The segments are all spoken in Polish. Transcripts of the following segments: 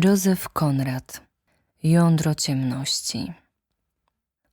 Józef Konrad Jądro ciemności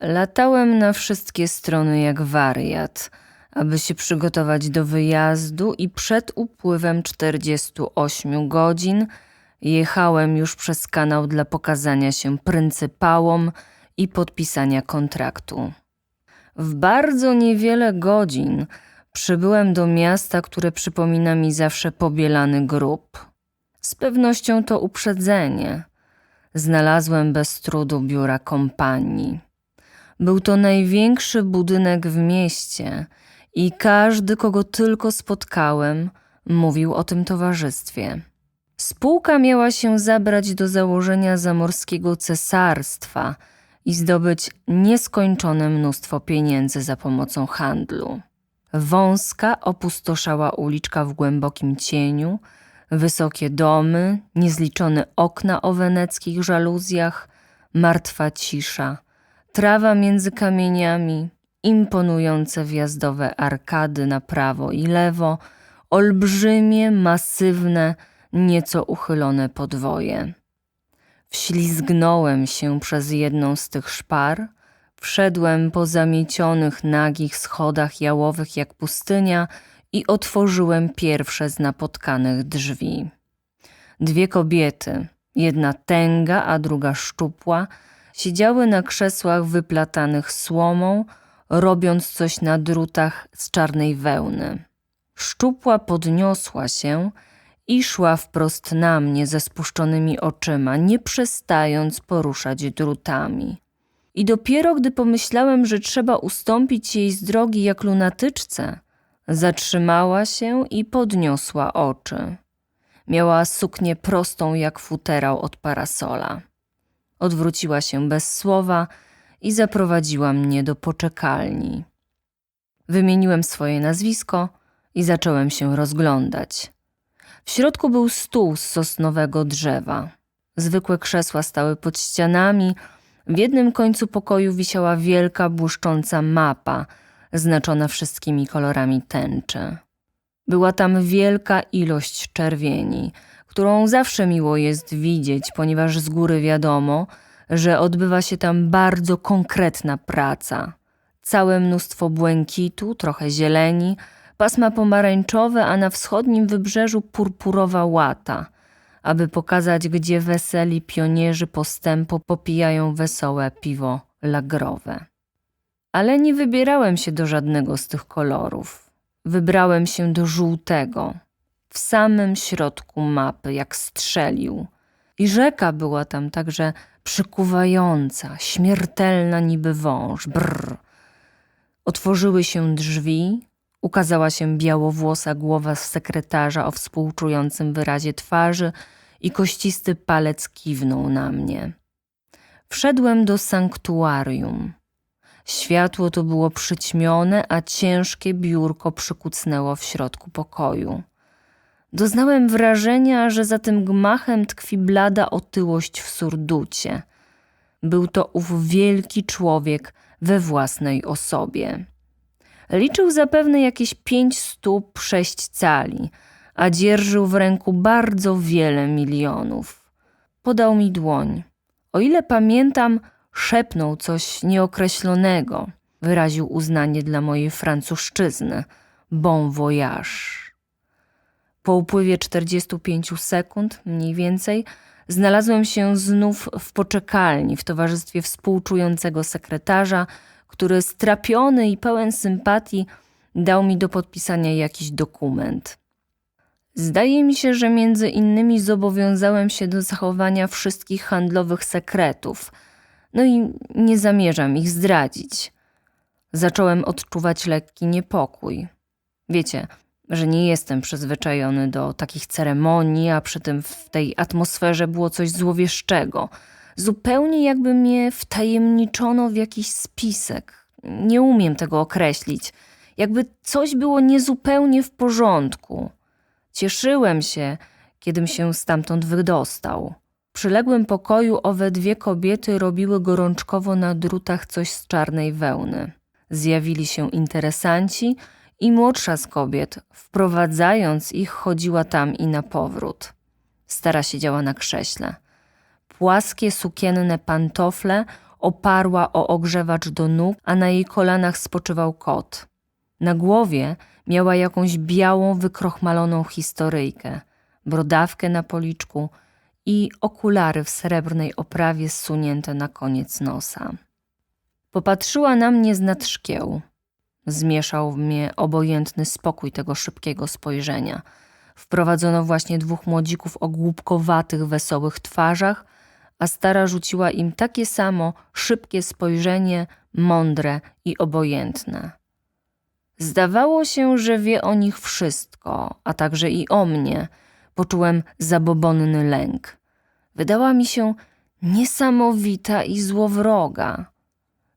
Latałem na wszystkie strony jak wariat, aby się przygotować do wyjazdu i przed upływem 48 godzin jechałem już przez kanał dla pokazania się pryncypałom i podpisania kontraktu. W bardzo niewiele godzin przybyłem do miasta, które przypomina mi zawsze pobielany grób. Z pewnością to uprzedzenie. Znalazłem bez trudu biura kompanii. Był to największy budynek w mieście i każdy, kogo tylko spotkałem, mówił o tym towarzystwie. Spółka miała się zabrać do założenia zamorskiego cesarstwa i zdobyć nieskończone mnóstwo pieniędzy za pomocą handlu. Wąska, opustoszała uliczka w głębokim cieniu, wysokie domy, niezliczone okna o weneckich żaluzjach, martwa cisza, trawa między kamieniami, imponujące wjazdowe arkady na prawo i lewo, olbrzymie, masywne, nieco uchylone podwoje. Wślizgnąłem się przez jedną z tych szpar, wszedłem po zamiecionych, nagich schodach jałowych jak pustynia i otworzyłem pierwsze z napotkanych drzwi. Dwie kobiety, jedna tęga, a druga szczupła, siedziały na krzesłach wyplatanych słomą, robiąc coś na drutach z czarnej wełny. Szczupła podniosła się i szła wprost na mnie ze spuszczonymi oczyma, nie przestając poruszać drutami. I dopiero gdy pomyślałem, że trzeba ustąpić jej z drogi jak lunatyczce, zatrzymała się i podniosła oczy. Miała suknię prostą jak futerał od parasola. Odwróciła się bez słowa i zaprowadziła mnie do poczekalni. Wymieniłem swoje nazwisko i zacząłem się rozglądać. W środku był stół z sosnowego drzewa. Zwykłe krzesła stały pod ścianami. W jednym końcu pokoju wisiała wielka, błyszcząca mapa, znaczona wszystkimi kolorami tęczy. Była tam wielka ilość czerwieni, którą zawsze miło jest widzieć, ponieważ z góry wiadomo, że odbywa się tam bardzo konkretna praca. Całe mnóstwo błękitu, trochę zieleni, pasma pomarańczowe, a na wschodnim wybrzeżu purpurowa łata, aby pokazać, gdzie weseli pionierzy postępu popijają wesołe piwo lagrowe. Ale nie wybierałem się do żadnego z tych kolorów. Wybrałem się do żółtego, w samym środku mapy, jak strzelił. I rzeka była tam także przykuwająca, śmiertelna niby wąż. Brr. Otworzyły się drzwi, ukazała się białowłosa głowa sekretarza o współczującym wyrazie twarzy i kościsty palec kiwnął na mnie. Wszedłem do sanktuarium. Światło to było przyćmione, a ciężkie biurko przykucnęło w środku pokoju. Doznałem wrażenia, że za tym gmachem tkwi blada otyłość w surducie. Był to ów wielki człowiek we własnej osobie. Liczył zapewne jakieś pięć stóp sześć cali, a dzierżył w ręku bardzo wiele milionów. Podał mi dłoń. O ile pamiętam, szepnął coś nieokreślonego. Wyraził uznanie dla mojej francuszczyzny. Bon voyage. Po upływie 45 sekund, mniej więcej, znalazłem się znów w poczekalni w towarzystwie współczującego sekretarza, który strapiony i pełen sympatii dał mi do podpisania jakiś dokument. Zdaje mi się, że między innymi zobowiązałem się do zachowania wszystkich handlowych sekretów, no i nie zamierzam ich zdradzić. Zacząłem odczuwać lekki niepokój. Wiecie, że nie jestem przyzwyczajony do takich ceremonii, a przy tym w tej atmosferze było coś złowieszczego. Zupełnie jakby mnie wtajemniczono w jakiś spisek. Nie umiem tego określić. Jakby coś było niezupełnie w porządku. Cieszyłem się, kiedym się stamtąd wydostał. Przyległym pokoju owe dwie kobiety robiły gorączkowo na drutach coś z czarnej wełny. Zjawili się interesanci i młodsza z kobiet, wprowadzając ich, chodziła tam i na powrót. Stara siedziała na krześle. Płaskie sukienne pantofle oparła o ogrzewacz do nóg, a na jej kolanach spoczywał kot. Na głowie miała jakąś białą, wykrochmaloną historyjkę, brodawkę na policzku i okulary w srebrnej oprawie zsunięte na koniec nosa. Popatrzyła na mnie z nad szkieł. Zmieszał mnie obojętny spokój tego szybkiego spojrzenia. Wprowadzono właśnie dwóch młodzików o głupkowatych, wesołych twarzach, a stara rzuciła im takie samo szybkie spojrzenie, mądre i obojętne. Zdawało się, że wie o nich wszystko, a także i o mnie. Poczułem zabobonny lęk. Wydała mi się niesamowita i złowroga.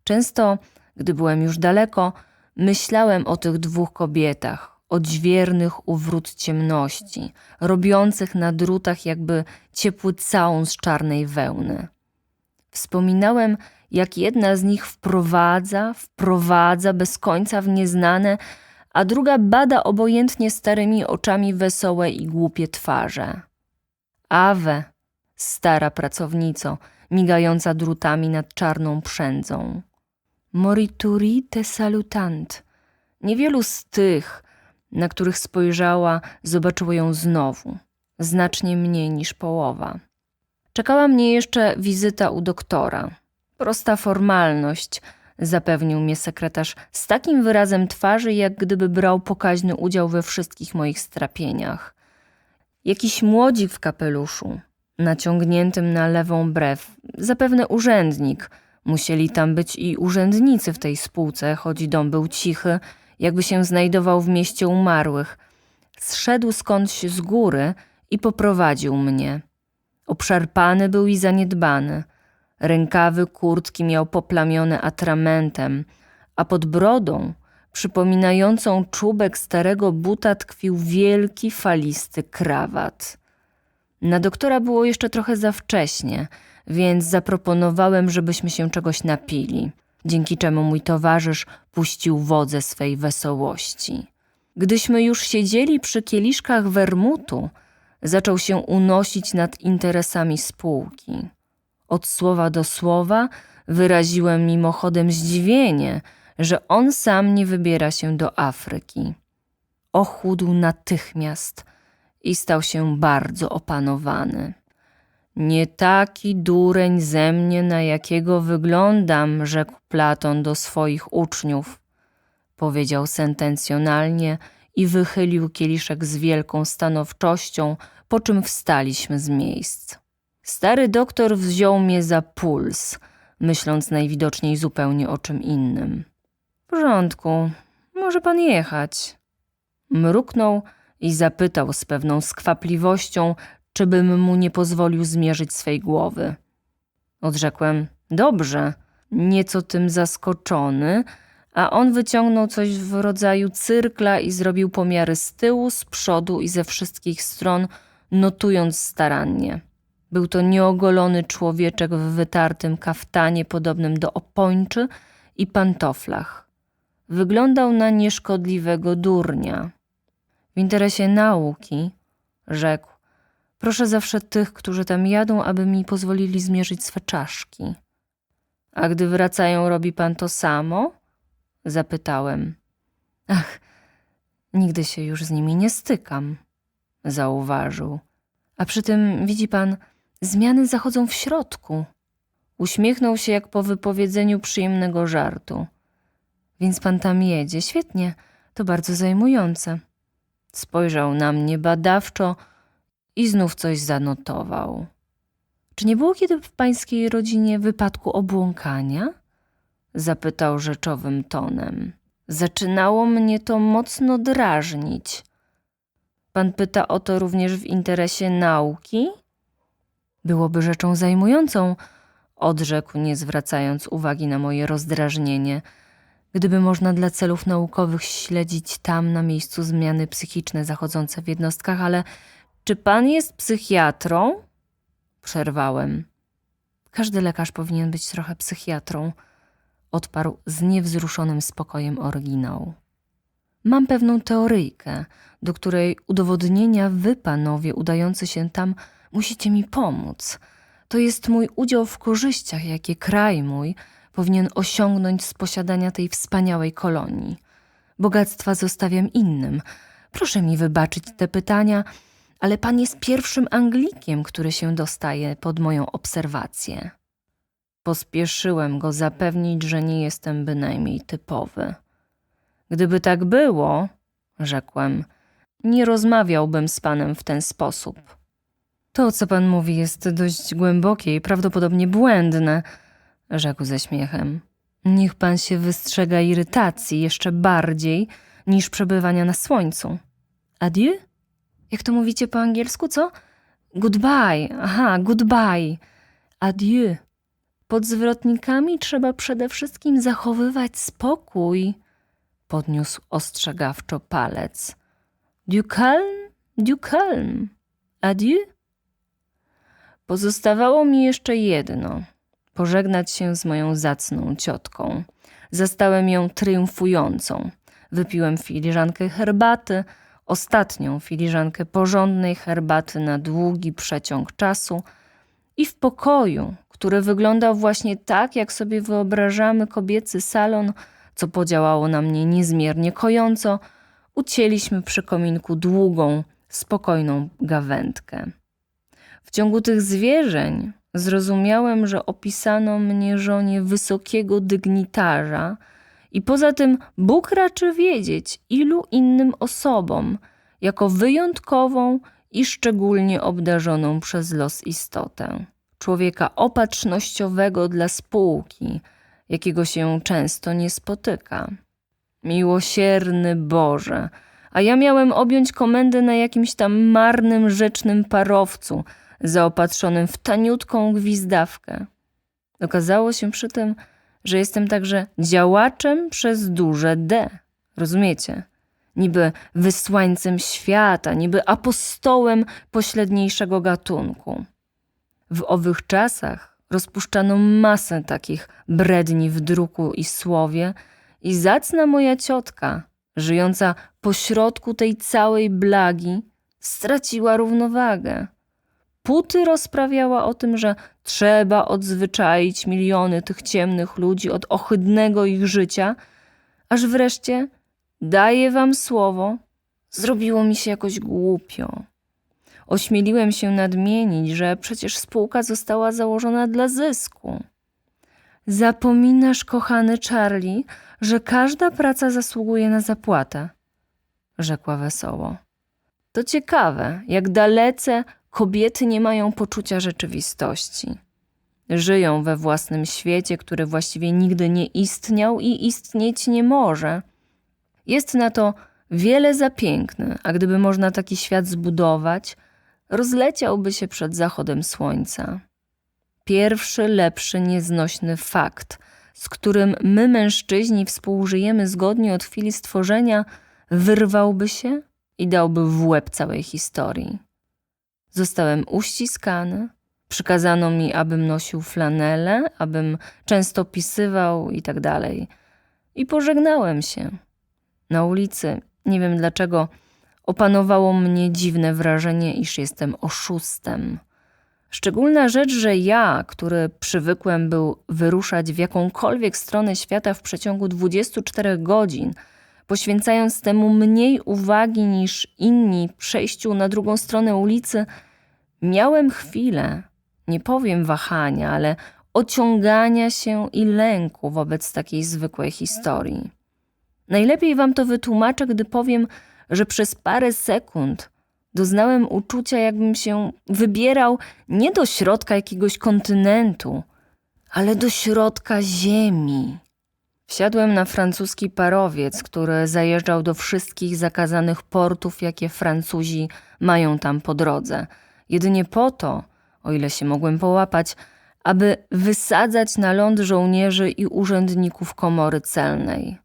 Często, gdy byłem już daleko, myślałem o tych dwóch kobietach, odźwiernych u wrót ciemności, robiących na drutach jakby ciepły całun z czarnej wełny. Wspominałem, jak jedna z nich wprowadza, wprowadza bez końca w nieznane, a druga bada obojętnie starymi oczami wesołe i głupie twarze. Awe, stara pracownico, migająca drutami nad czarną przędzą. Morituri te salutant. Niewielu z tych, na których spojrzała, zobaczyło ją znowu, znacznie mniej niż połowa. Czekała mnie jeszcze wizyta u doktora. Prosta formalność, zapewnił mnie sekretarz z takim wyrazem twarzy, jak gdyby brał pokaźny udział we wszystkich moich strapieniach. Jakiś młodzik w kapeluszu, naciągniętym na lewą brew, zapewne urzędnik. Musieli tam być i urzędnicy w tej spółce, choć dom był cichy, jakby się znajdował w mieście umarłych. Zszedł skądś z góry i poprowadził mnie. Obszarpany był i zaniedbany. Rękawy kurtki miał poplamione atramentem, a pod brodą, przypominającą czubek starego buta, tkwił wielki, falisty krawat. Na doktora było jeszcze trochę za wcześnie, więc zaproponowałem, żebyśmy się czegoś napili, dzięki czemu mój towarzysz puścił wodze swej wesołości. Gdyśmy już siedzieli przy kieliszkach wermutu, zaczął się unosić nad interesami spółki. Od słowa do słowa wyraziłem mimochodem zdziwienie, że on sam nie wybiera się do Afryki. Ochudł natychmiast i stał się bardzo opanowany. Nie taki dureń ze mnie, na jakiego wyglądam, rzekł Platon do swoich uczniów, powiedział sentencjonalnie i wychylił kieliszek z wielką stanowczością, po czym wstaliśmy z miejsc. Stary doktor wziął mnie za puls, myśląc najwidoczniej zupełnie o czym innym. W porządku, może pan jechać. Mruknął i zapytał z pewną skwapliwością, czy bym mu nie pozwolił zmierzyć swej głowy. Odrzekłem, dobrze, nieco tym zaskoczony, a on wyciągnął coś w rodzaju cyrkla i zrobił pomiary z tyłu, z przodu i ze wszystkich stron, notując starannie. Był to nieogolony człowieczek w wytartym kaftanie podobnym do opończy i pantoflach. Wyglądał na nieszkodliwego durnia. W interesie nauki, rzekł, proszę zawsze tych, którzy tam jadą, aby mi pozwolili zmierzyć swe czaszki. A gdy wracają, robi pan to samo? Zapytałem. Ach, nigdy się już z nimi nie stykam, zauważył. A przy tym, widzi pan, zmiany zachodzą w środku. Uśmiechnął się jak po wypowiedzeniu przyjemnego żartu. Więc pan tam jedzie, świetnie, to bardzo zajmujące. Spojrzał na mnie badawczo i znów coś zanotował. Czy nie było kiedy w pańskiej rodzinie wypadku obłąkania? Zapytał rzeczowym tonem. Zaczynało mnie to mocno drażnić. Pan pyta o to również w interesie nauki? Byłoby rzeczą zajmującą, odrzekł, nie zwracając uwagi na moje rozdrażnienie, gdyby można dla celów naukowych śledzić tam na miejscu zmiany psychiczne zachodzące w jednostkach, ale czy pan jest psychiatrą? Przerwałem. Każdy lekarz powinien być trochę psychiatrą, odparł z niewzruszonym spokojem oryginał. Mam pewną teoryjkę, do której udowodnienia wy, panowie, udający się tam, Musicie mi pomóc. To jest mój udział w korzyściach, jakie kraj mój powinien osiągnąć z posiadania tej wspaniałej kolonii. Bogactwa zostawiam innym. Proszę mi wybaczyć te pytania, ale pan jest pierwszym Anglikiem, który się dostaje pod moją obserwację. Pospieszyłem go zapewnić, że nie jestem bynajmniej typowy. Gdyby tak było, rzekłem, nie rozmawiałbym z panem w ten sposób. To, co pan mówi, jest dość głębokie i prawdopodobnie błędne, rzekł ze śmiechem. Niech pan się wystrzega irytacji jeszcze bardziej niż przebywania na słońcu. Adieu? Jak to mówicie po angielsku, co? Goodbye. Aha, goodbye. Adieu. Pod zwrotnikami trzeba przede wszystkim zachowywać spokój, podniósł ostrzegawczo palec. Du calme, du calme. Adieu. Pozostawało mi jeszcze jedno pożegnać się z moją zacną ciotką. Zastałem ją triumfującą. Wypiłem filiżankę herbaty, ostatnią filiżankę porządnej herbaty na długi przeciąg czasu i w pokoju, który wyglądał właśnie tak, jak sobie wyobrażamy kobiecy salon, co podziałało na mnie niezmiernie kojąco, ucięliśmy przy kominku długą, spokojną gawędkę. W ciągu tych zwierzeń zrozumiałem, że opisano mnie żonie wysokiego dygnitarza i poza tym Bóg raczy wiedzieć, ilu innym osobom, jako wyjątkową i szczególnie obdarzoną przez los istotę. Człowieka opatrznościowego dla spółki, jakiego się często nie spotyka. Miłosierny Boże, a ja miałem objąć komendę na jakimś tam marnym, rzecznym parowcu, zaopatrzonym w taniutką gwizdawkę. Okazało się przy tym, że jestem także działaczem przez duże D. Rozumiecie? Niby wysłańcem świata, niby apostołem pośredniejszego gatunku. W owych czasach rozpuszczano masę takich bredni w druku i słowie i zacna moja ciotka, żyjąca pośrodku tej całej blagi, straciła równowagę. Puty rozprawiała o tym, że trzeba odzwyczaić miliony tych ciemnych ludzi od ohydnego ich życia, aż wreszcie, daję wam słowo, zrobiło mi się jakoś głupio. Ośmieliłem się nadmienić, że przecież spółka została założona dla zysku. Zapominasz, kochany Charlie, że każda praca zasługuje na zapłatę, rzekła wesoło. To ciekawe, jak dalece kobiety nie mają poczucia rzeczywistości. Żyją we własnym świecie, który właściwie nigdy nie istniał i istnieć nie może. Jest na to wiele za piękny, a gdyby można taki świat zbudować, rozleciałby się przed zachodem słońca. Pierwszy, lepszy, nieznośny fakt, z którym my, mężczyźni, współżyjemy zgodnie od chwili stworzenia, wyrwałby się i dałby w łeb całej historii. Zostałem uściskany, przykazano mi, abym nosił flanelę, abym często pisywał i tak dalej. I pożegnałem się. Na ulicy, nie wiem dlaczego, opanowało mnie dziwne wrażenie, iż jestem oszustem. Szczególna rzecz, że ja, który przywykłem był wyruszać w jakąkolwiek stronę świata w przeciągu 24 godzin, poświęcając temu mniej uwagi niż inni przejściu na drugą stronę ulicy, miałem chwilę, nie powiem wahania, ale ociągania się i lęku wobec takiej zwykłej historii. Najlepiej wam to wytłumaczę, gdy powiem, że przez parę sekund doznałem uczucia, jakbym się wybierał nie do środka jakiegoś kontynentu, ale do środka ziemi. Wsiadłem na francuski parowiec, który zajeżdżał do wszystkich zakazanych portów, jakie Francuzi mają tam po drodze. Jedynie po to, o ile się mogłem połapać, aby wysadzać na ląd żołnierzy i urzędników komory celnej.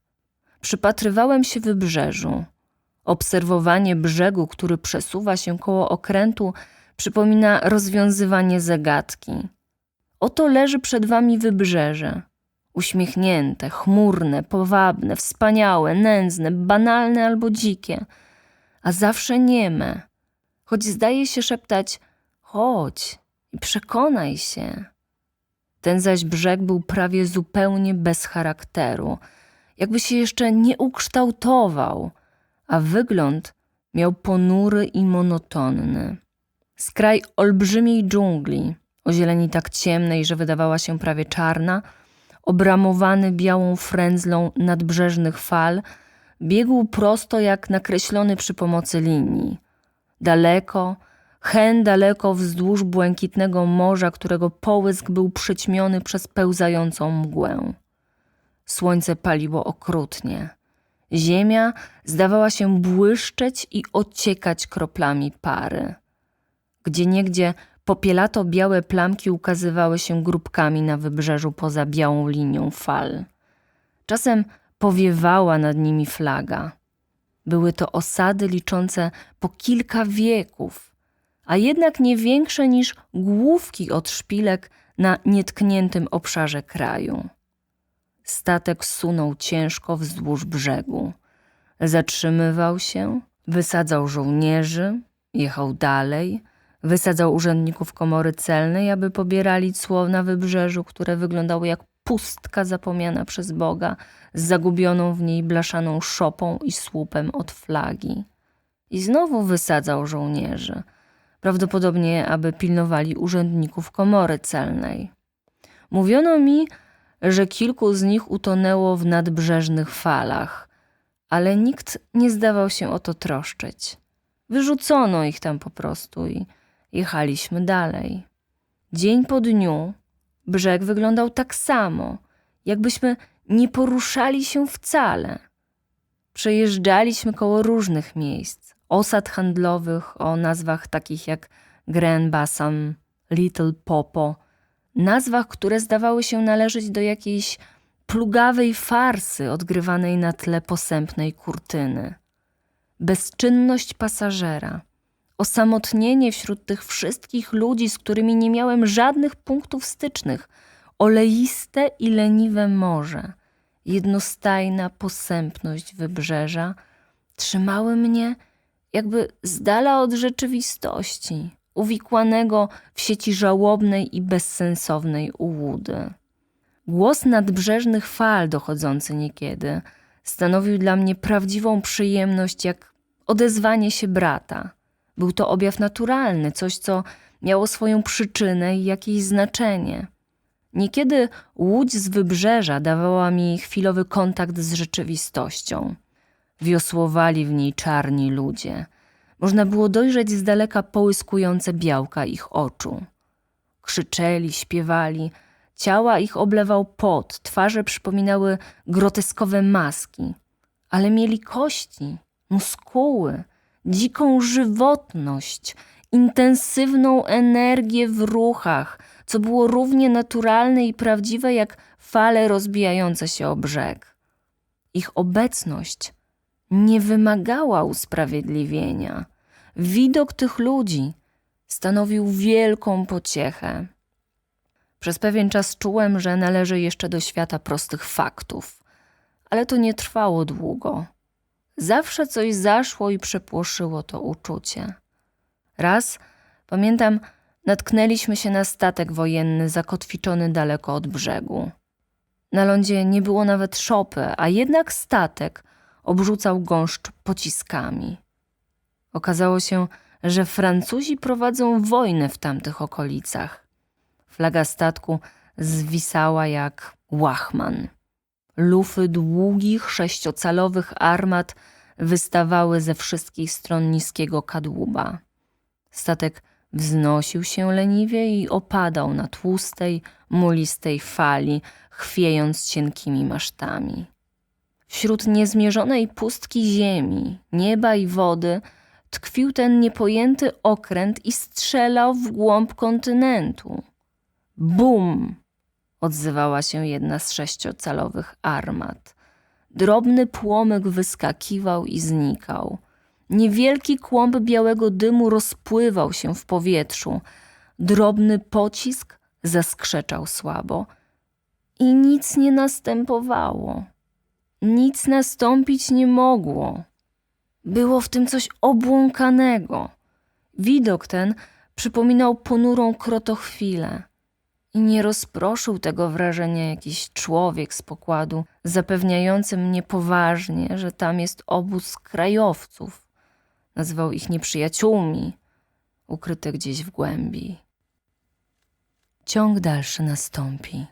Przypatrywałem się wybrzeżu. Obserwowanie brzegu, który przesuwa się koło okrętu, przypomina rozwiązywanie zagadki. Oto leży przed wami wybrzeże. Uśmiechnięte, chmurne, powabne, wspaniałe, nędzne, banalne albo dzikie, a zawsze nieme, choć zdaje się szeptać Chodź i przekonaj się. Ten zaś brzeg był prawie zupełnie bez charakteru, jakby się jeszcze nie ukształtował, a wygląd miał ponury i monotonny. Skraj olbrzymiej dżungli, o zieleni tak ciemnej, że wydawała się prawie czarna, obramowany białą frędzlą nadbrzeżnych fal, biegł prosto jak nakreślony przy pomocy linii. Daleko, hen daleko wzdłuż błękitnego morza, którego połysk był przyćmiony przez pełzającą mgłę. Słońce paliło okrutnie. Ziemia zdawała się błyszczeć i ociekać kroplami pary. Gdzieniegdzie popielato-białe plamki ukazywały się grupkami na wybrzeżu poza białą linią fal. Czasem powiewała nad nimi flaga. Były to osady liczące po kilka wieków, a jednak nie większe niż główki od szpilek na nietkniętym obszarze kraju. Statek sunął ciężko wzdłuż brzegu. Zatrzymywał się, wysadzał żołnierzy, jechał dalej, wysadzał urzędników komory celnej, aby pobierali cło na wybrzeżu, które wyglądało jak pustka zapomniana przez Boga, z zagubioną w niej blaszaną szopą i słupem od flagi. I znowu wysadzał żołnierzy, prawdopodobnie aby pilnowali urzędników komory celnej. Mówiono mi, że kilku z nich utonęło w nadbrzeżnych falach, ale nikt nie zdawał się o to troszczyć. Wyrzucono ich tam po prostu i jechaliśmy dalej. Dzień po dniu brzeg wyglądał tak samo, jakbyśmy nie poruszali się wcale. Przejeżdżaliśmy koło różnych miejsc, osad handlowych o nazwach takich jak Grand Bassam, Little Popo, nazwach, które zdawały się należeć do jakiejś plugawej farsy odgrywanej na tle posępnej kurtyny. Bezczynność pasażera, osamotnienie wśród tych wszystkich ludzi, z którymi nie miałem żadnych punktów stycznych, oleiste i leniwe morze, jednostajna posępność wybrzeża trzymały mnie jakby z dala od rzeczywistości, uwikłanego w sieci żałobnej i bezsensownej ułudy. Głos nadbrzeżnych fal dochodzący niekiedy stanowił dla mnie prawdziwą przyjemność, jak odezwanie się brata. Był to objaw naturalny, coś, co miało swoją przyczynę i jakieś znaczenie. Niekiedy łódź z wybrzeża dawała mi chwilowy kontakt z rzeczywistością. Wiosłowali w niej czarni ludzie. Można było dojrzeć z daleka połyskujące białka ich oczu. Krzyczeli, śpiewali, ciała ich oblewał pot, twarze przypominały groteskowe maski, ale mieli kości, muskuły, dziką żywotność, intensywną energię w ruchach, co było równie naturalne i prawdziwe jak fale rozbijające się o brzeg. Ich obecność nie wymagała usprawiedliwienia. Widok tych ludzi stanowił wielką pociechę. Przez pewien czas czułem, że należy jeszcze do świata prostych faktów, ale to nie trwało długo. Zawsze coś zaszło i przepłoszyło to uczucie. Raz, pamiętam, natknęliśmy się na statek wojenny zakotwiczony daleko od brzegu. Na lądzie nie było nawet szopy, a jednak statek obrzucał gąszcz pociskami. Okazało się, że Francuzi prowadzą wojnę w tamtych okolicach. Flaga statku zwisała jak łachman. Lufy długich, sześciocalowych armat wystawały ze wszystkich stron niskiego kadłuba. Statek wznosił się leniwie i opadał na tłustej, mulistej fali, chwiejąc cienkimi masztami. Wśród niezmierzonej pustki ziemi, nieba i wody tkwił ten niepojęty okręt i strzelał w głąb kontynentu. Bum! Odzywała się jedna z sześciocalowych armat. Drobny płomyk wyskakiwał i znikał. Niewielki kłąb białego dymu rozpływał się w powietrzu. Drobny pocisk zaskrzeczał słabo. I nic nie następowało. Nic nastąpić nie mogło. Było w tym coś obłąkanego. Widok ten przypominał ponurą krotochwilę. I nie rozproszył tego wrażenia jakiś człowiek z pokładu, zapewniający mnie poważnie, że tam jest obóz krajowców. Nazywał ich nieprzyjaciółmi, ukryte gdzieś w głębi. Ciąg dalszy nastąpi.